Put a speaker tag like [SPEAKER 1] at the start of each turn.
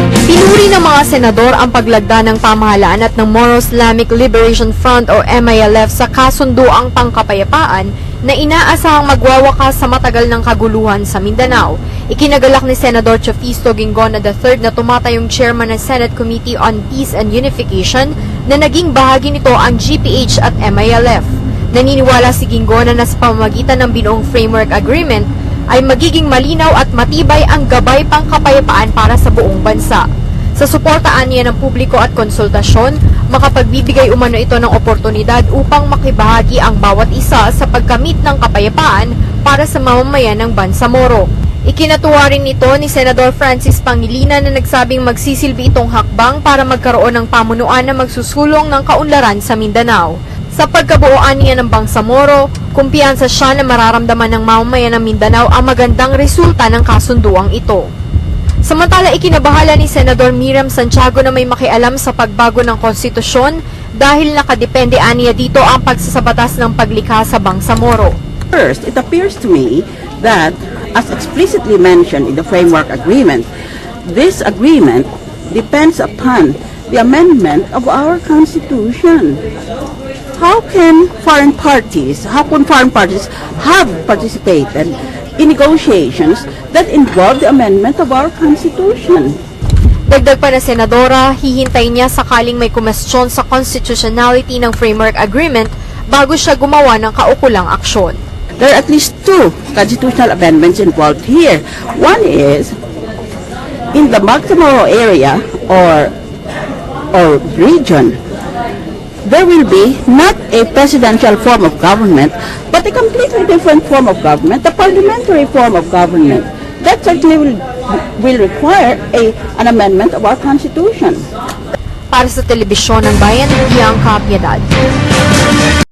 [SPEAKER 1] Pinuri ng mga senador ang paglagda ng pamahalaan at ng Moro-Islamic Liberation Front o MILF sa kasunduang pangkapayapaan na inaasahang magwawakas sa matagal ng kaguluhan sa Mindanao. Ikinagalak ni Senador Chofisto Gingona III na tumatayong chairman ng Senate Committee on Peace and Unification na naging bahagi nito ang GPH at MILF. Naniniwala si Gingona na sa pamamagitan ng binuong framework agreement ay magiging malinaw at matibay ang gabay pangkapayapaan para sa buong bansa. Sa suportaan niya ng publiko at konsultasyon, makapagbibigay umano ito ng oportunidad upang makibahagi ang bawat isa sa pagkamit ng kapayapaan para sa mamamayan ng Bansamoro. Ikinatuwa rin nito ni Senador Francis Pangilinan na nagsabing magsisilbi itong hakbang para magkaroon ng pamunuan na magsusulong ng kaunlaran sa Mindanao. Sa pagkabuoan niya ng Bangsamoro, kumpiyansa siya na mararamdaman ng mamamayan ng Mindanao ang magandang resulta ng kasunduang ito. Samantala, ikinabahala ni Senador Miriam Santiago na may makialam sa pagbago ng konstitusyon dahil nakadepende aniya dito ang pagsasabatas ng paglikha sa Bangsamoro.
[SPEAKER 2] First, it appears to me that, as explicitly mentioned in the framework agreement, this agreement depends upon the amendment of our Constitution. How can foreign parties, how can foreign parties have participated in negotiations that involve the amendment of our Constitution?
[SPEAKER 1] Dagdag pa na Senadora, hihintay niya sakaling may kumestyon sa constitutionality ng framework agreement bago siya gumawa ng kaukulang aksyon.
[SPEAKER 2] There are at least two constitutional amendments involved here. One is in the Magsamoro area or or region, there will be not a presidential form of government, but a completely different form of government, a parliamentary form of government. That certainly will, will require a, an amendment of our Constitution.
[SPEAKER 1] Para sa telebisyon ng bayan, Bianca Piedad.